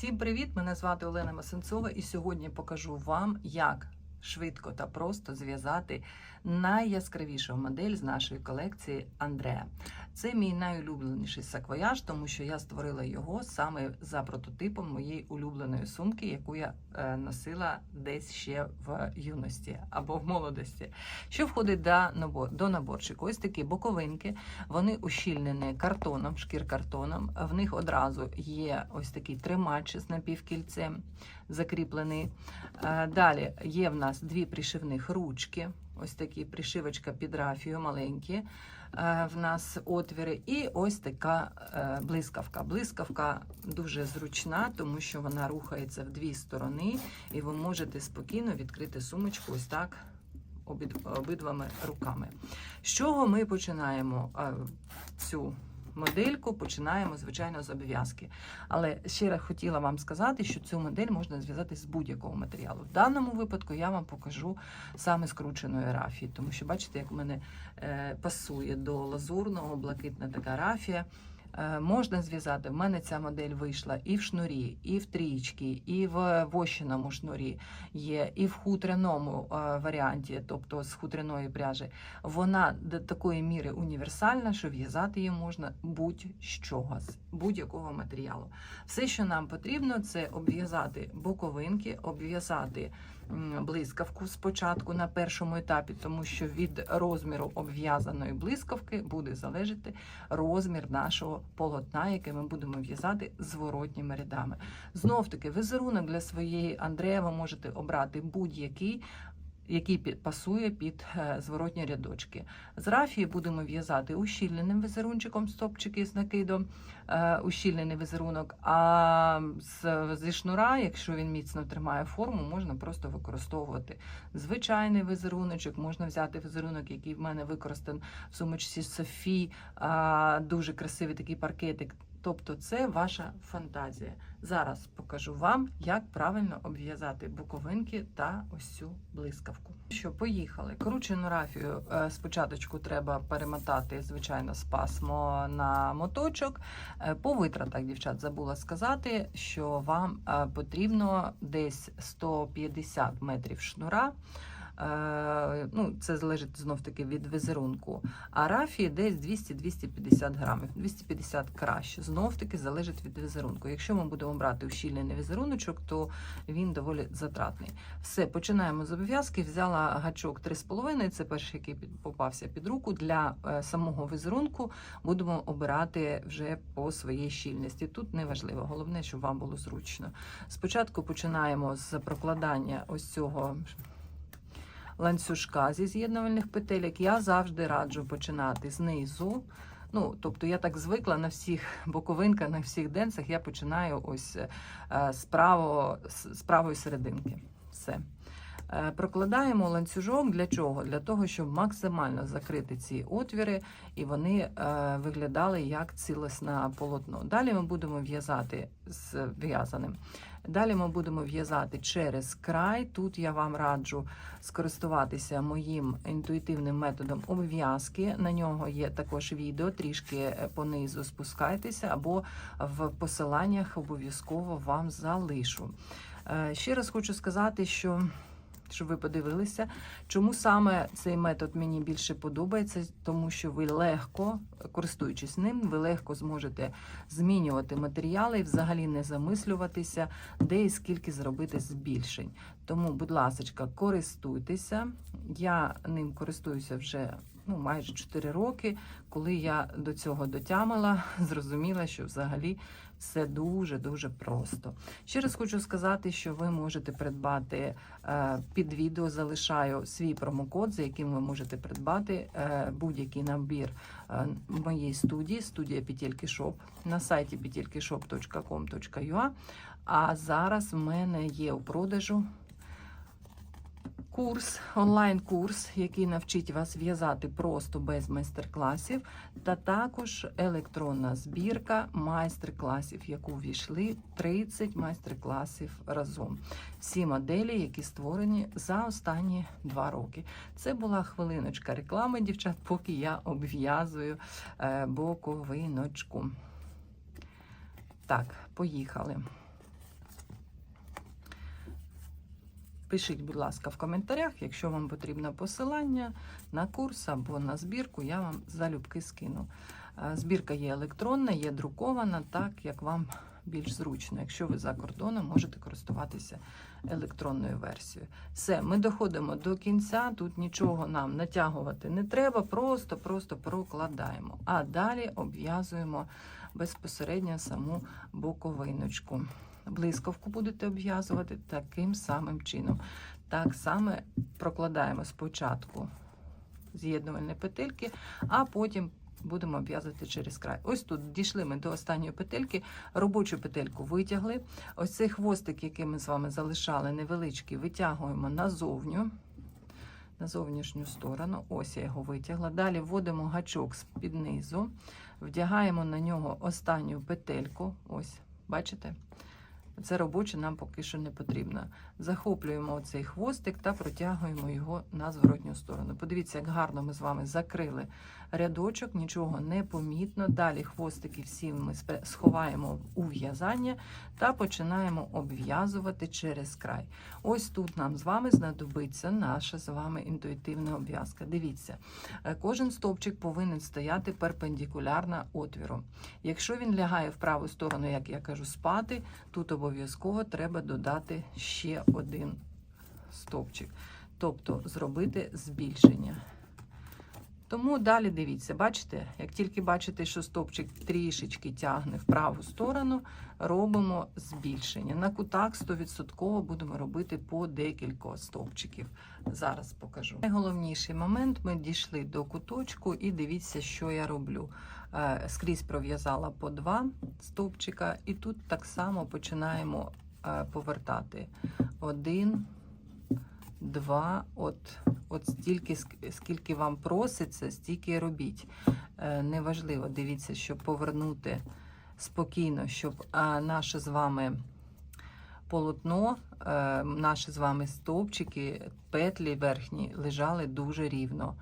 Всім привіт! Мене звати Олена Масенцова, і сьогодні покажу вам, як швидко та просто зв'язати найяскравішу модель з нашої колекції Андреа. Це мій найулюбленіший саквояж, тому що я створила його саме за прототипом моєї улюбленої сумки, яку я е, носила десь ще в юності або в молодості. Що входить до, набор, до наборчику? Ось такі боковинки, вони ущільнені картоном, шкір-картоном. В них одразу є ось такий тримач з напівкільцем закріплений. Е, Далі є в нас дві пришивних ручки. Ось такі пришивочка під рафію маленькі. Е, В нас отвіри, і ось така е, блискавка. Блискавка дуже зручна, тому що вона рухається в дві сторони, і ви можете спокійно відкрити сумочку ось так обид- обидвами руками. З чого ми починаємо е, цю модельку? Починаємо, звичайно, з обв'язки. Але ще раз хотіла вам сказати, що цю модель можна зв'язати з будь-якого матеріалу. В даному випадку я вам покажу саме скрученої рафії, тому що бачите, як в мене е, пасує до лазурного, блакитна така рафія. Е, Можна зв'язати. В мене ця модель вийшла і в шнурі, і в трічці, і в вощеному шнурі є, і в хутряному е, варіанті, тобто з хутряної пряжі. Вона до такої міри універсальна, що в'язати її можна будь-чого, з будь-якого матеріалу. Все, що нам потрібно, це обв'язати боковинки, обв'язати блискавку спочатку на першому етапі, тому що від розміру обв'язаної блискавки буде залежати розмір нашого полотна, яке ми будемо в'язати зворотніми рядами. Знов таки, візерунок для своєї Андрея ви можете обрати будь-який. Який пасує під е, зворотні рядочки. З рафії будемо в'язати ущільненим візерунчиком стопчики з накидом, е, ущільнений візерунок. А зі шнура, якщо він міцно тримає форму, можна просто використовувати звичайний візеруночок. Можна взяти візерунок, який в мене використаний в сумочці Софі, дуже красивий такий паркетик. Тобто це ваша фантазія. Зараз покажу вам, як правильно обв'язати буковинки та ось цю блискавку. Що, поїхали. Кручену рафію е, спочатку треба перемотати, звичайно, з пасмо на моточок. Е, По витратах, дівчат, забула сказати, що вам е, потрібно десь 150 метрів шнура. Е, Ну, це залежить знов таки від візерунку. А рафії десь 200-250 грамів. 250 краще. Знов таки залежить від візерунку. Якщо ми будемо брати ущільнений візеруночок, то він доволі затратний. Все, починаємо з обв'язки. Взяла гачок 3,5, це перший, який попався під руку. Для е, самого візерунку будемо обирати вже по своїй щільності. Тут не важливо, головне, щоб вам було зручно. Спочатку починаємо з прокладання ось цього ланцюжка зі з'єднувальних петелек. Я завжди раджу починати знизу. Ну, тобто я так звикла на всіх боковинках, на всіх денцях я починаю ось е, з, право, з правої серединки. Все. Е, Прокладаємо ланцюжок для чого? Для того, щоб максимально закрити ці отвіри, і вони е, виглядали як цілісне полотно. Далі ми будемо в'язати з в'язаним. Далі ми будемо в'язати через край. Тут я вам раджу скористуватися моїм інтуїтивним методом обв'язки. На нього є також відео, трішки е, понизу спускайтеся, або в посиланнях обов'язково вам залишу. Ще раз хочу сказати, що. Щоб ви подивилися, чому саме цей метод мені більше подобається, тому що ви легко, користуючись ним, ви легко зможете змінювати матеріали і взагалі не замислюватися, де і скільки зробити збільшень. Тому, будь ласка, користуйтеся. Я ним користуюся вже ну, майже 4 роки. Коли я до цього дотямила, зрозуміла, що взагалі все дуже-дуже просто. Ще раз хочу сказати, що ви можете придбати е, під відео, залишаю свій промокод, за яким ви можете придбати е, будь-який набір е, моєї студії, студія Петельки Шоп на сайті petelkishop.com.ua. А зараз в мене є у продажу курс, онлайн-курс, який навчить вас в'язати просто без майстер-класів, та також електронна збірка майстер-класів, яку ввійшли 30 майстер-класів разом. Всі моделі, які створені за останні два роки. Це була хвилиночка реклами, дівчат, поки я обв'язую е, боковиночку. Так, поїхали. Пишіть, будь ласка, в коментарях, якщо вам потрібно посилання на курс або на збірку, я вам залюбки скину. Е, Збірка є електронна, є друкована, так як вам більш зручно. Якщо ви за кордоном, можете користуватися електронною версією. Все, ми доходимо до кінця. Тут нічого нам натягувати не треба, просто-просто прокладаємо. А далі обв'язуємо безпосередньо саму боковиночку. Блискавку будете обв'язувати таким самим чином. Так само прокладаємо спочатку з'єднувальні петельки, а потім будемо обв'язувати через край. Ось тут дійшли ми до останньої петельки, робочу петельку витягли. Ось цей хвостик, який ми з вами залишали, невеличкий, витягуємо назовню. На зовнішню сторону, ось я його витягла. Далі вводимо гачок з під низу, вдягаємо на нього останню петельку. Ось, бачите? Це робоче нам поки що не потрібно. Захоплюємо оцей хвостик та протягуємо його на зворотню сторону. Подивіться, як гарно ми з вами закрили рядочок, нічого не помітно. Далі хвостики всі ми сховаємо у в'язання та починаємо обв'язувати через край. Ось тут нам з вами знадобиться наша з вами інтуїтивна обв'язка. Дивіться, е, кожен стовпчик повинен стояти перпендикулярно отвіру. Якщо він лягає в праву сторону, як я кажу, спати, тут обов'язково треба додати ще один стовпчик, тобто зробити збільшення. Тому далі дивіться, бачите, як тільки бачите, що стовпчик трішечки тягне в праву сторону, робимо збільшення. На кутах 100% будемо робити по декілька стовпчиків. Зараз покажу. Найголовніший момент ми дійшли до куточку і дивіться, що я роблю. Е, Скрізь пров'язала по два стовпчика, і тут так само починаємо е, повертати. Один, два, от, от стільки, скільки вам проситься, стільки робіть. Е, Неважливо, дивіться, щоб повернути спокійно, щоб наше з вами полотно, е, наші з вами стовпчики, петлі верхні лежали дуже рівно.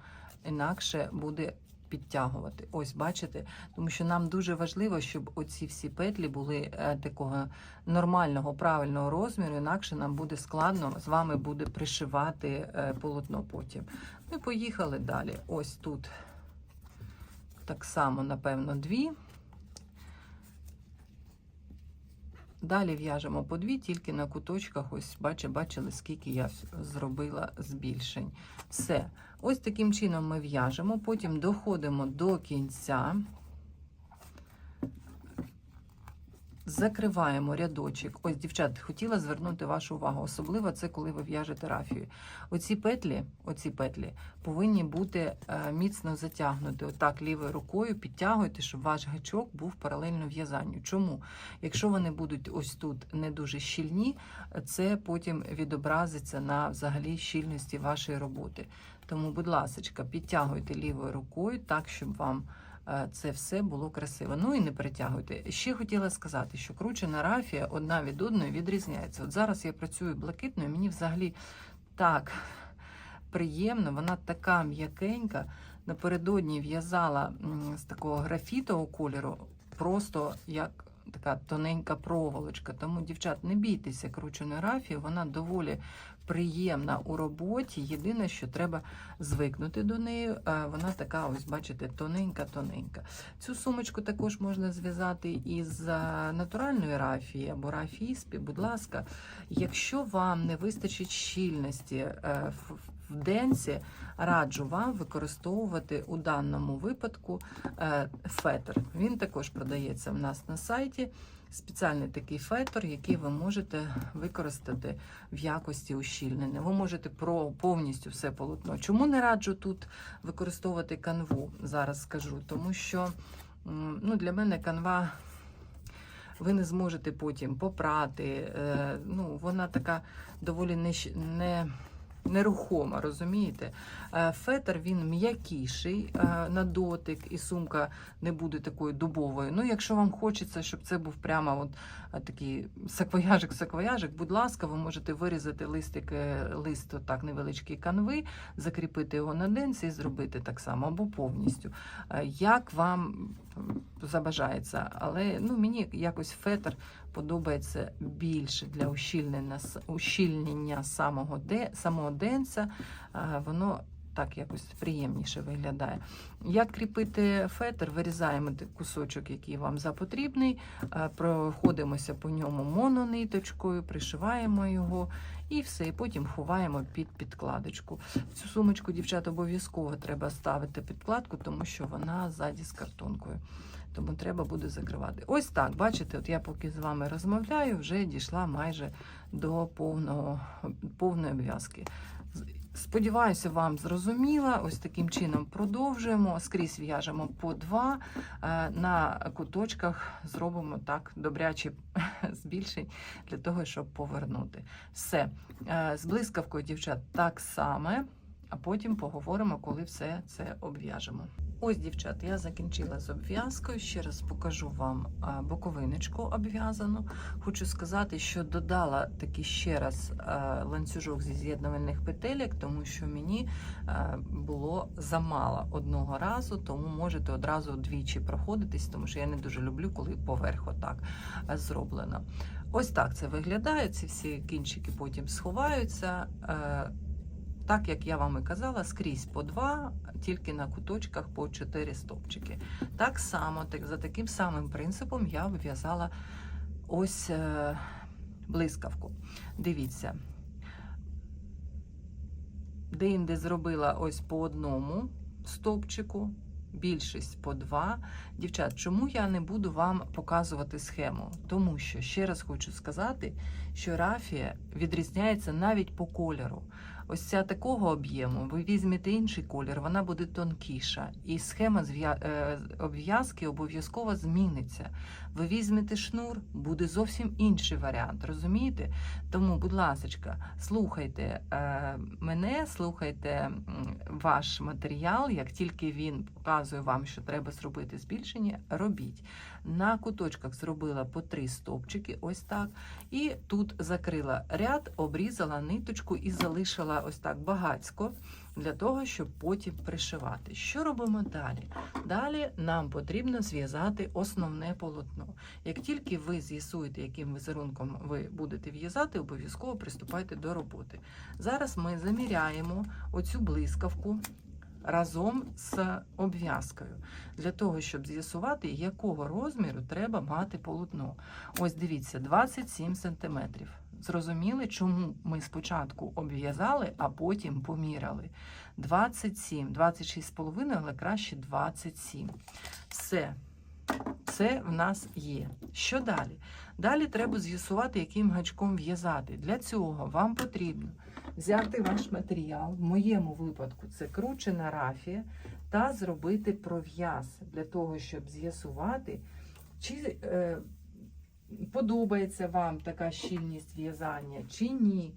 Інакше буде підтягувати. Ось, бачите, тому що нам дуже важливо, щоб оці всі петлі були е, такого нормального, правильного розміру, інакше нам буде складно з вами буде пришивати е, полотно потім. Ми поїхали далі. Ось тут так само, напевно, дві. Далі в'яжемо по дві, тільки на куточках, ось бачите, бачили, скільки я зробила збільшень. Все. Ось таким чином ми в'яжемо, потім доходимо до кінця, закриваємо рядочок. Ось, дівчат, хотіла звернути вашу увагу, особливо це коли ви в'яжете рафію. Оці петлі, оці петлі повинні бути е, міцно затягнуті. Отак лівою рукою підтягуйте, щоб ваш гачок був паралельно в'язанню. Чому? Якщо вони будуть ось тут не дуже щільні, це потім відобразиться на взагалі щільності вашої роботи. Тому, будь ласка, підтягуйте лівою рукою так, щоб вам це все було красиво. Ну і не перетягуйте. Ще хотіла сказати, що кручена рафія одна від одної відрізняється. От зараз я працюю блакитною, мені взагалі так приємно, вона така м'якенька. Напередодні в'язала з такого графітового кольору, просто як така тоненька проволочка. Тому, дівчат, не бійтеся крученої рафії, вона доволі приємна у роботі. Єдине, що треба звикнути до неї. Е, Вона така, ось бачите, тоненька-тоненька. Цю сумочку також можна зв'язати із е, натуральної рафії або рафії спі. Будь ласка, якщо вам не вистачить щільності е, в- в денці, раджу вам використовувати у даному випадку е, фетр. Він також продається в нас на сайті. Спеціальний такий фетр, який ви можете використати в якості ущільнення. Ви можете про повністю все полотно. Чому не раджу тут використовувати канву? Зараз скажу, тому що ну, для мене канва. Ви не зможете потім попрати. е, Ну, вона така доволі не, нерухома, розумієте? Е, Фетр він м'якіший е, на дотик, і сумка не буде такою дубовою. Ну, якщо вам хочеться, щоб це був прямо от е, такий саквояжик, саквояжик, будь ласка, ви можете вирізати листик, лист отак невеличкий канви, закріпити його на денці і зробити так само або повністю. Як вам забажається, але ну, мені якось фетр подобається більше для ущільнення, ущільнення самого, де, самого денця, е, воно так якось приємніше виглядає. Як кріпити фетр, вирізаємо кусочок, який вам запотрібний, е, проходимося по ньому монониточкою, пришиваємо його і все. І потім ховаємо під підкладочку. В Цю сумочку, дівчат, обов'язково треба ставити підкладку, тому що вона ззаді з картонкою. Тому треба буде закривати. Ось так, бачите, от я поки з вами розмовляю, вже дійшла майже до повного, повної обв'язки. Сподіваюся, вам зрозуміла. Ось таким чином продовжуємо. Скрізь в'яжемо по два. Е, На куточках зробимо так добряче збільшень для того, щоб повернути. Все. Е, З блискавкою, дівчат, так само, а потім поговоримо, коли все це обв'яжемо. Ось, дівчат, я закінчила з обв'язкою. Ще раз покажу вам боковиночку обв'язану. Хочу сказати, що додала таки ще раз ланцюжок зі з'єднувальних петелек, тому що мені було замало одного разу, тому можете одразу двічі проходитись, тому що я не дуже люблю, коли поверх отак зроблено. Ось так це виглядає. Ці всі кінчики потім сховаються. Так як я вам і казала, скрізь по два, тільки на куточках по 4 стовпчики. Так само, так, за таким самим принципом я вив'язала ось е, блискавку. Дивіться, де-інде зробила ось по одному стовпчику, більшість по два. Дівчат, чому я не буду вам показувати схему? Тому що, ще раз хочу сказати, що рафія відрізняється навіть по кольору. Ось ця такого об'єму, ви візьмете інший колір, вона буде тонкіша, і схема е, обв'язки обов'язково зміниться. Ви візьмете шнур, буде зовсім інший варіант, розумієте? Тому, будь ласка, слухайте е, мене, слухайте ваш матеріал. Як тільки він показує вам, що треба зробити збільшення, робіть. На куточках зробила по три стовпчики, ось так. І тут закрила ряд, обрізала ниточку і залишила ось так багацько для того, щоб потім пришивати. Що робимо далі? Далі нам потрібно зв'язати основне полотно. Як тільки ви з'ясуєте, яким візерунком ви будете в'язати, обов'язково приступайте до роботи. Зараз ми заміряємо оцю блискавку. Разом з обв'язкою для того, щоб з'ясувати, якого розміру треба мати полотно. Ось дивіться, 27 см. Зрозуміли, чому ми спочатку обв'язали, а потім поміряли. 27, 26,5, але краще 27. Все, це в нас є. Що далі? Далі треба з'ясувати, яким гачком в'язати. Для цього вам потрібно взяти ваш матеріал, в моєму випадку це кручена рафія, та зробити пров'яз для того, щоб з'ясувати, чи е, подобається вам така щільність в'язання, чи ні.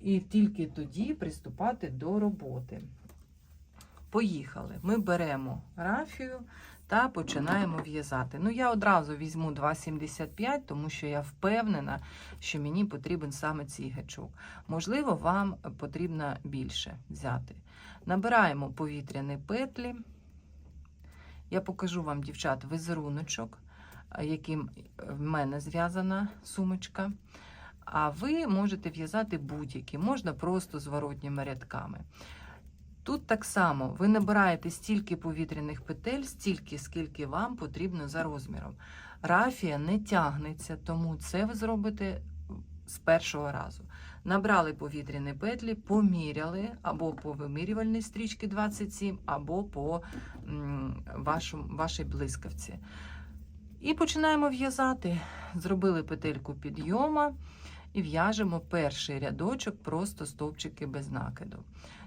І тільки тоді приступати до роботи. Поїхали. Ми беремо рафію та починаємо в'язати. Ну, я одразу візьму 2,75, тому що я впевнена, що мені потрібен саме цей гачок. Можливо, вам потрібно більше взяти. Набираємо повітряні петлі. Я покажу вам, дівчат, візеруночок, яким в мене зв'язана сумочка. А ви можете в'язати будь-які, можна просто зворотніми рядками. Тут так само ви набираєте стільки повітряних петель, стільки, скільки вам потрібно за розміром. Рафія не тягнеться, тому це ви зробите з першого разу. Набрали повітряні петлі, поміряли або по вимірювальній стрічці 27, або по вашій блискавці. І починаємо в'язати. Зробили петельку підйома і в'яжемо перший рядочок, просто стовпчики без накиду.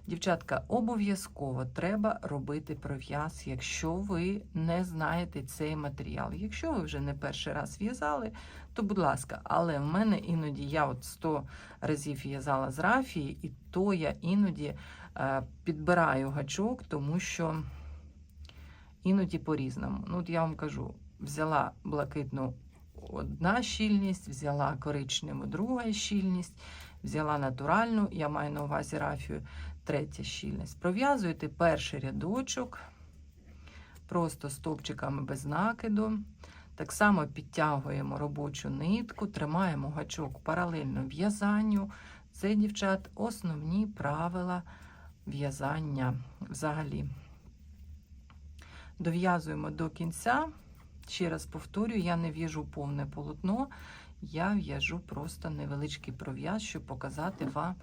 Дівчатка, обов'язково треба робити пров'яз, якщо ви не знаєте цей матеріал. Якщо ви вже не перший раз в'язали, то будь ласка, але в мене іноді я от 100 разів в'язала з рафії, і то я іноді е, підбираю гачок, тому що іноді по-різному. Ну, от я вам кажу, взяла блакитну одна щільність, взяла коричневу друга щільність, взяла натуральну, я маю на увазі рафію, третя щільність. Пров'язуєте перший рядочок, просто стовпчиками без накиду. Так само підтягуємо робочу нитку, тримаємо гачок паралельно в'язанню. Це, дівчат, основні правила в'язання взагалі. Дов'язуємо до кінця. Ще раз повторюю, я не в'яжу повне полотно, я в'яжу просто невеличкий пров'яз, щоб показати вам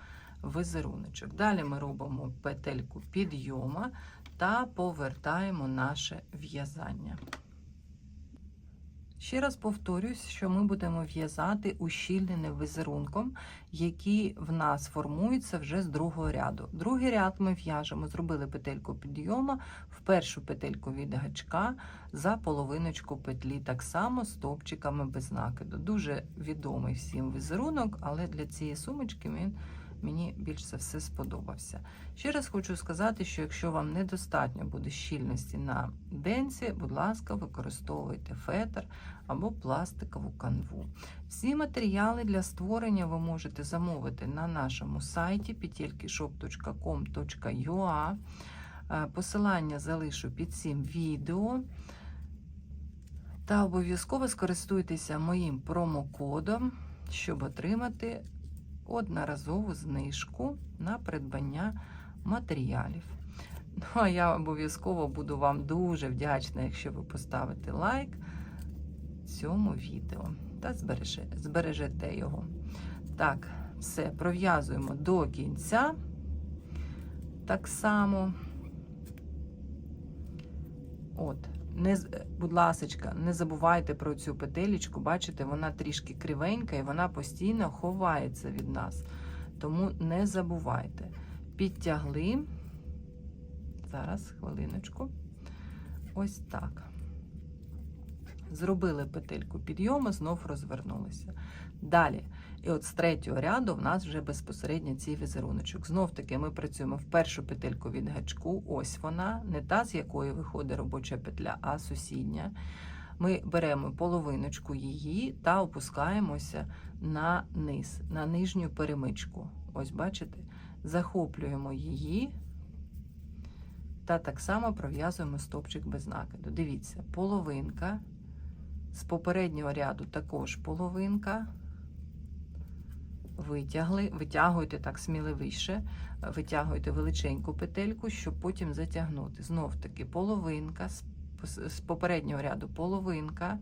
візеруночок. Далі ми робимо петельку підйома та повертаємо наше в'язання. Ще раз повторюсь, що ми будемо в'язати ущільненим візерунком, який в нас формується вже з другого ряду. Другий ряд ми в'яжемо, зробили петельку підйома в першу петельку від гачка за половиночку петлі, так само стовпчиками без накиду. Дуже відомий всім візерунок, але для цієї сумочки він мені більш за все сподобався. Ще раз хочу сказати, що якщо вам недостатньо буде щільності на денці, будь ласка, використовуйте фетр або пластикову канву. Всі матеріали для створення ви можете замовити на нашому сайті petelkishop.com.ua. Е, Посилання залишу під цим відео. Та обов'язково скористуйтеся моїм промокодом, щоб отримати одноразову знижку на придбання матеріалів. Ну, а я обов'язково буду вам дуже вдячна, якщо ви поставите лайк цьому відео та збереже, збережете його. Так, все, пров'язуємо до кінця. Так само. От, не, будь ласочка, не забувайте про цю петелечку. Бачите, вона трішки кривенька і вона постійно ховається від нас. Тому не забувайте. Підтягли. Зараз, хвилиночку. Ось так. Зробили петельку підйому, знов розвернулися. Далі. І от з третього ряду в нас вже безпосередньо цей візеруночок. Знов таки ми працюємо в першу петельку від гачку. Ось вона, не та, з якої виходить робоча петля, а сусідня. Ми беремо половиночку її та опускаємося на низ, на нижню перемичку. Ось бачите, захоплюємо її та так само пров'язуємо стопчик без накиду. Дивіться, половинка. З попереднього ряду також половинка. Витягли, витягуйте так сміливіше, витягуйте величеньку петельку, щоб потім затягнути. Знов таки половинка, з, попереднього ряду половинка,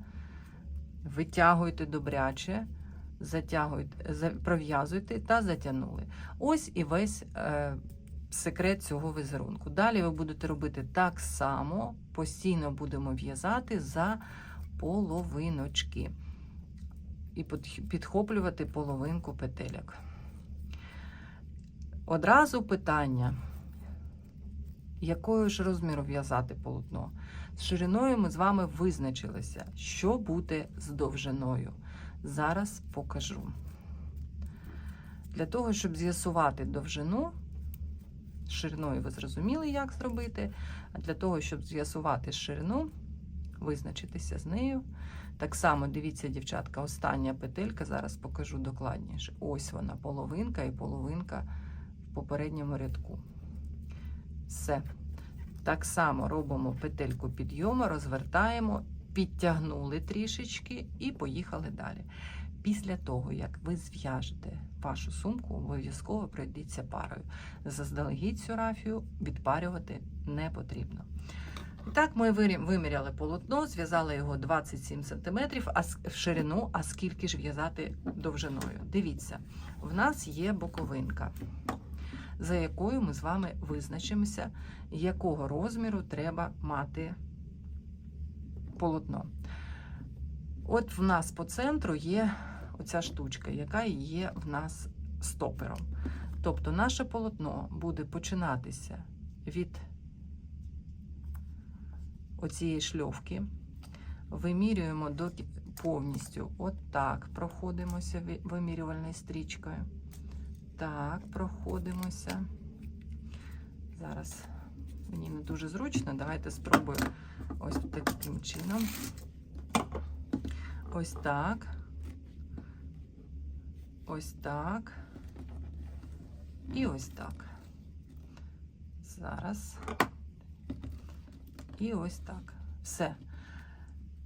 витягуйте добряче, затягуйте, пров'язуйте та затягнули. Ось і весь е, секрет цього візерунку. Далі ви будете робити так само, постійно будемо в'язати за половиночки і підхоплювати половинку петельок. Одразу питання, якою ж розміру в'язати полотно? З шириною ми з вами визначилися, що буде з довжиною. Зараз покажу. Для того, щоб з'ясувати довжину, шириною ви зрозуміли, як зробити. А для того, щоб з'ясувати ширину, визначитися з нею. Так само, дивіться, дівчатка, остання петелька, зараз покажу докладніше. Ось вона, половинка і половинка в попередньому рядку. Все. Так само робимо петельку підйому, розвертаємо, підтягнули трішечки і поїхали далі. Після того, як ви зв'яжете вашу сумку, обов'язково пройдіться парою. Заздалегідь цю рафію відпарювати не потрібно. І так, ми виміряли полотно, зв'язали його 27 см а в ширину, а скільки ж в'язати довжиною. Дивіться, в нас є боковинка, за якою ми з вами визначимося, якого розміру треба мати полотно. От в нас по центру є оця штучка, яка є в нас стопером. Тобто наше полотно буде починатися від оцієї шльовки. Вимірюємо до повністю. От так проходимося вимірювальною стрічкою. Так, проходимося. Зараз мені не дуже зручно. Давайте спробую ось таким чином. Ось так. Ось так. І ось так. Зараз. І ось так. Все.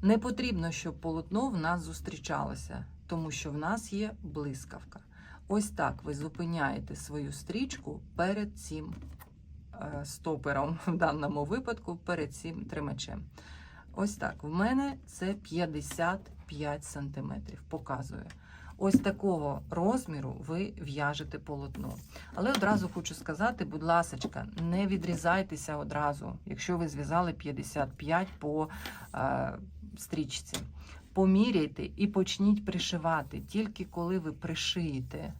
Не потрібно, щоб полотно в нас зустрічалося, тому що в нас є блискавка. Ось так ви зупиняєте свою стрічку перед цим е, стопером, в даному випадку, перед цим тримачем. Ось так. В мене це 55 см. Показує. Ось такого розміру ви в'яжете полотно. Але одразу хочу сказати, будь ласка, не відрізайтеся одразу, якщо ви зв'язали 55 по е, стрічці. Поміряйте і почніть пришивати. Тільки коли ви пришиєте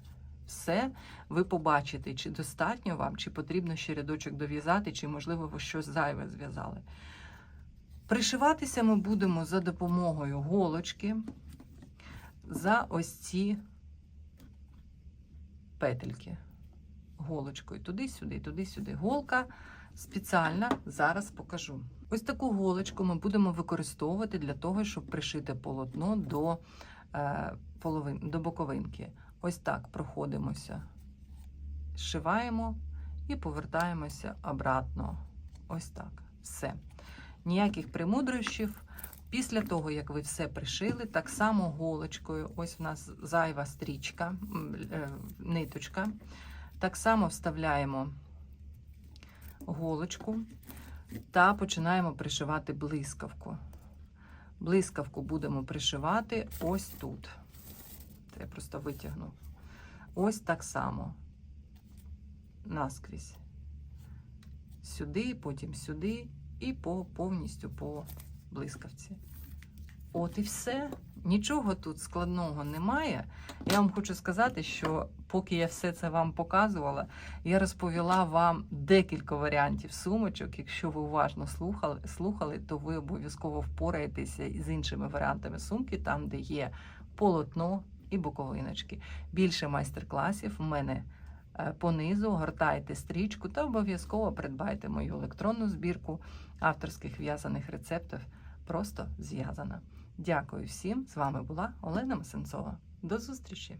все, ви побачите, чи достатньо вам, чи потрібно ще рядочок дов'язати, чи, можливо, ви щось зайве зв'язали. Пришиватися ми будемо за допомогою голочки за ось ці петельки. Голочкою туди-сюди, туди-сюди. Голка спеціальна, зараз покажу. Ось таку голочку ми будемо використовувати для того, щоб пришити полотно до, е, половин, до боковинки. Ось так проходимося, зшиваємо і повертаємося обратно. Ось так. Все. Ніяких примудрощів. Після того, як ви все пришили, так само голочкою, ось в нас зайва стрічка, е, ниточка. Так само вставляємо голочку та починаємо пришивати блискавку. Блискавку будемо пришивати ось тут. Це я просто витягну. Ось так само. Наскрізь. Сюди, потім сюди і по, повністю по блискавці. От і все. Нічого тут складного немає. Я вам хочу сказати, що поки я все це вам показувала, я розповіла вам декілька варіантів сумочок. Якщо ви уважно слухали, слухали то ви обов'язково впораєтеся з іншими варіантами сумки, там, де є полотно і боковиночки. Більше майстер-класів в мене понизу. Гортайте стрічку та обов'язково придбайте мою електронну збірку авторських в'язаних рецептів. Просто зв'язана. Дякую всім. З вами була Олена Масенцова. До зустрічі!